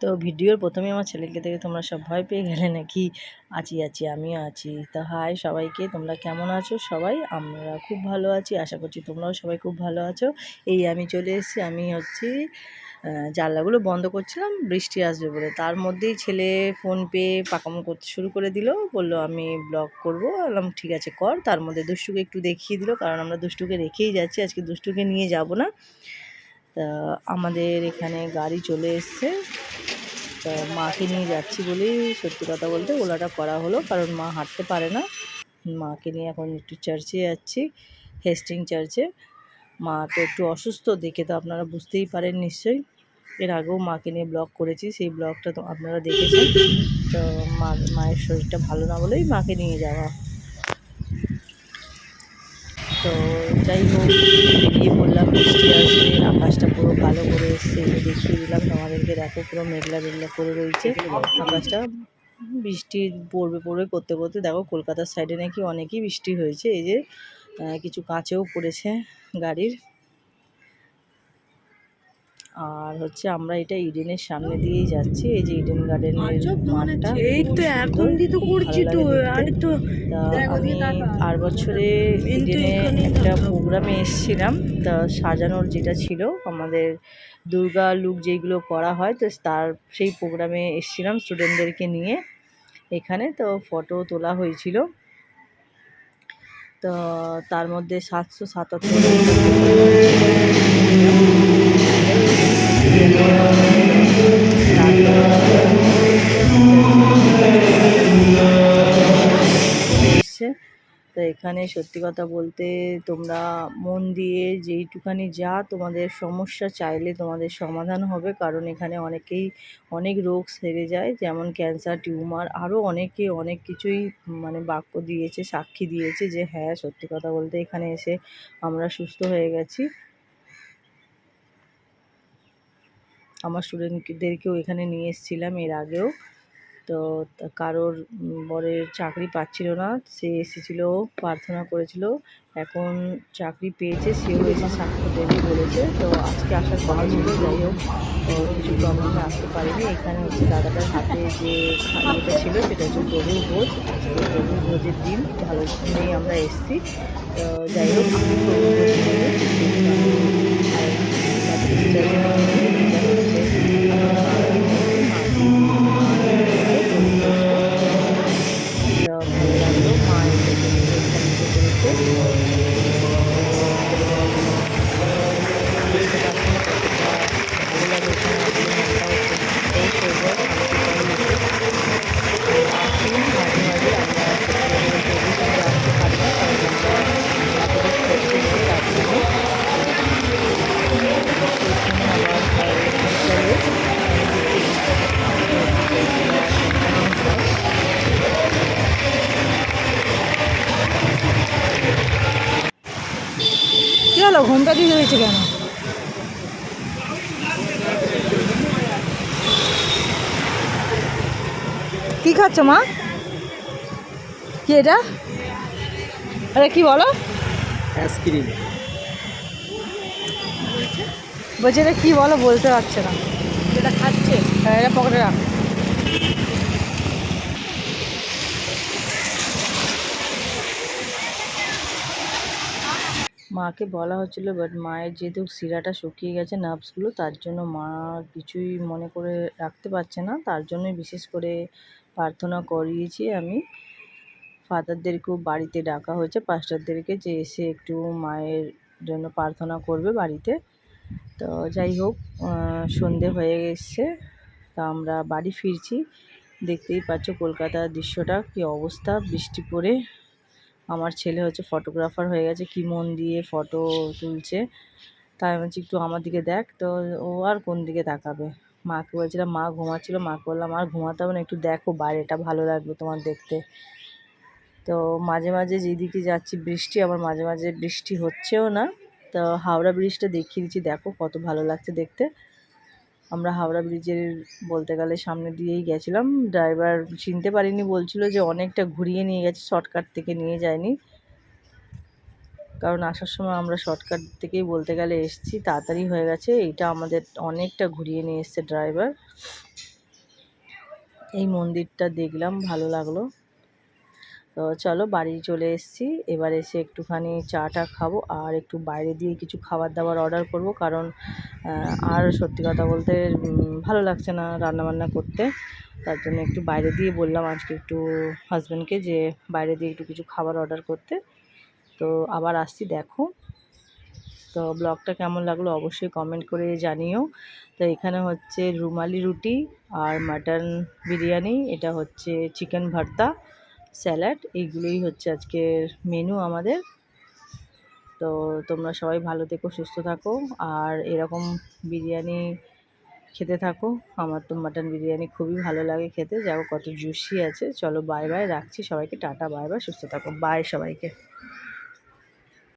তো ভিডিওর প্রথমে আমার ছেলেকে দেখে তোমরা সব ভয় পেয়ে গেলে নাকি, আছি আছি, আমিও আছি। তো হাই সবাইকে, তোমরা কেমন আছো সবাই? আমরা খুব ভালো আছি, আশা করছি তোমরাও সবাই খুব ভালো আছো। এই আমি চলে এসেছি, আমি হচ্ছি জানলাগুলো বন্ধ করছিলাম, বৃষ্টি আসবে বলে। তার মধ্যেই ছেলে ফোন পেয়ে পাকামো করতে শুরু করে দিল, বলল, আমি ব্লগ করব। বললাম, ঠিক আছে, কর। তার মধ্যে দুষ্টুকে একটু দেখিয়ে দিল, কারণ আমরা দুষ্টুকে রেখেই যাচ্ছি, আজকে দুষ্টুকে নিয়ে যাব না। তা আমাদের এখানে গাড়ি চলে এসছে। তা মাকে নিয়ে যাচ্ছি বলেই সত্যি কথা বলতে ওলাটা করা হলো, কারণ মা হাঁটতে পারে না। মাকে নিয়ে এখন একটু চার্চে যাচ্ছি, হেস্টিং চার্চে। মা তো একটু অসুস্থ, দেখে তো আপনারা বুঝতেই পারেন নিশ্চয়ই। এর আগেও মাকে নিয়ে ব্লগ করেছি, সেই ব্লগটা তো আপনারা দেখেছেন। তো মা, মায়ের শরীরটা ভালো না বলেই মাকে নিয়ে যাওয়া তো যাই হোক, বেরিয়ে পড়লাম, বৃষ্টি আসবে, আকাশটা পুরো কালো করে এসছে দেখিয়ে দিলাম, তোমাদেরকে দেখো, পুরো মেঘলা মেঘলা করে রয়েছে। আকাশটা বৃষ্টি পড়বে পড়বে, করতে করতে দেখো, কলকাতার সাইডে নাকি অনেকই বৃষ্টি হয়েছে, এই যে কিছু কাঁচেও পড়েছে গাড়ির। আর হচ্ছে আমরা এটা ইডেনের সামনে দিয়েই যাচ্ছি। এই যে ইডেন গার্ডেনের মাঠটা এই তো এখন তো করছি তো আর তো আমি আর বছরে ইডেনে একটা। প্রোগ্রামে এসেছিলাম তা সাজানোর যেটা ছিল আমাদের দুর্গা লুক যেগুলো করা হয় তো তার সেই প্রোগ্রামে এসেছিলাম স্টুডেন্টদেরকে নিয়ে এখানে তো ফটো তোলা হয়েছিল। তো তার মধ্যে সাতশো সাতাত্তর তো এখানে সত্যি কথা বলতে তোমরা মন দিয়ে যেইটুখানি যা তোমাদের সমস্যা চাইলে তোমাদের সমাধান হবে, কারণ এখানে অনেকেই অনেক রোগ সেরে যায়, যেমন ক্যান্সার, টিউমার আরও অনেকে অনেক কিছুই মানে বাক্য দিয়েছে, সাক্ষী দিয়েছে যে হ্যাঁ সত্যি কথা বলতে এখানে এসে আমরা সুস্থ হয়ে গেছি। আমার স্টুডেন্টদেরকেও এখানে নিয়ে এসেছিলাম এর আগেও। তো কারোর বরের চাকরি পাচ্ছিল না, সে এসেছিল, প্রার্থনা করেছিল। এখন চাকরি পেয়েছে, সেও এসে সাক্ষ্য দেবে বলেছে। তো আজকে আসার কথা ছিল, যাই হোক কিছু প্রবলেমে আসতে পারিনি। এখানে হচ্ছে দাদাটার হাতে যে খাইয়েটা ছিল, সেটা হচ্ছে গরুর ভোজ। গরুর ভোজের দিন, ভালো দিনেই আমরা এসেছি। তো যাই হোক হলো ঘুমটা দিয়ে হয়েছে কেন? কি খাচ্ছ মা? কি এটা? আরে কি বলো? আইসক্রিম বলছে এটা কি বলো বলতে পারছে না। যেটা খাচ্ছে হ্যাঁ এটা পকেটে রাখ। মাকে বলা হচ্ছিল বাট মায়ের যেহেতু শিরাটা শুকিয়ে গেছে নার্ভসগুলো, তার জন্য মা কিছুই মনে করে রাখতে পারছে না। তার জন্যই বিশেষ করে প্রার্থনা করিয়েছি আমি। ফাদারদেরকেও বাড়িতে ডাকা হয়েছে পাস্টারদেরকে যে এসে একটু মায়ের জন্য প্রার্থনা করবে বাড়িতে। তো যাই হোক সন্ধে হয়ে গেছে, তা আমরা বাড়ি ফিরছি। দেখতেই পাচ্ছ কলকাতার দৃশ্যটা, কি অবস্থা, বৃষ্টি পড়ে। আমার ছেলে হচ্ছে ফটোগ্রাফার হয়ে গেছে, কি মন দিয়ে ফটো তুলছে। তাই আমি বলছি, একটু আমার দিকে দেখ। তো ও আর কোন দিকে তাকাবে? মাকে বলছিলাম, মা ঘুমাচ্ছিল। মাকে বললাম, আর ঘুমাতে হবে না, একটু দেখো বাইরেটা, ভালো লাগবে তোমার দেখতে। তো মাঝে মাঝে যেদিকে যাচ্ছি, বৃষ্টি, আবার মাঝে মাঝে বৃষ্টি হচ্ছেও না। তো হাওড়া ব্রিজটা দেখিয়ে দিচ্ছি, দেখো কত ভালো লাগছে দেখতে। আমরা হাওড়া ব্রিজের বলতে গেলে সামনে দিয়েই গেছিলাম। ড্রাইভার চিনতে পারিনি, বলছিল যে অনেকটা ঘুরিয়ে নিয়ে গেছে, শর্টকাট থেকে নিয়ে যায়নি। কারণ আসার সময় আমরা শর্টকাট থেকেই বলতে গেলে এসেছি, তাড়াতাড়ি হয়ে গেছে। এইটা আমাদের অনেকটা ঘুরিয়ে নিয়ে এসছে ড্রাইভার। এই মন্দিরটা দেখলাম, ভালো লাগল। তো চলো বাড়ি চলে এসেছি। এবার এসে একটুখানি চাটা খাব আর একটু বাইরে দিয়ে কিছু খাবার দাবার অর্ডার করব কারণ আর সত্যি কথা বলতে ভালো লাগছে না রান্না বান্না করতে। তার জন্য একটু বাইরে দিয়ে বললাম আজকে একটু হাজব্যান্ডকে যে বাইরে দিয়ে একটু কিছু খাবার অর্ডার করতে। তো আবার আসছি, দেখো। তো ব্লগটা কেমন লাগল অবশ্যই কমেন্ট করে জানিও। তো এখানে হচ্ছে রুমালি রুটি আর মাটন বিরিয়ানি, এটা হচ্ছে চিকেন ভর্তা। স্যালাড, এইগুলোই হচ্ছে আজকের মেনু আমাদের। তো তোমরা সবাই ভালো থেকো, সুস্থ থাকো। আর এরকম বিরিয়ানি খেতে থাকো। আমার তো মাটন বিরিয়ানি খুবই ভালো লাগে খেতে। যাও, কত জুসি আছে। চলো বাই বাই রাখছি সবাইকে। টাটা বাই বাই সুস্থ থাকো। বাই সবাইকে।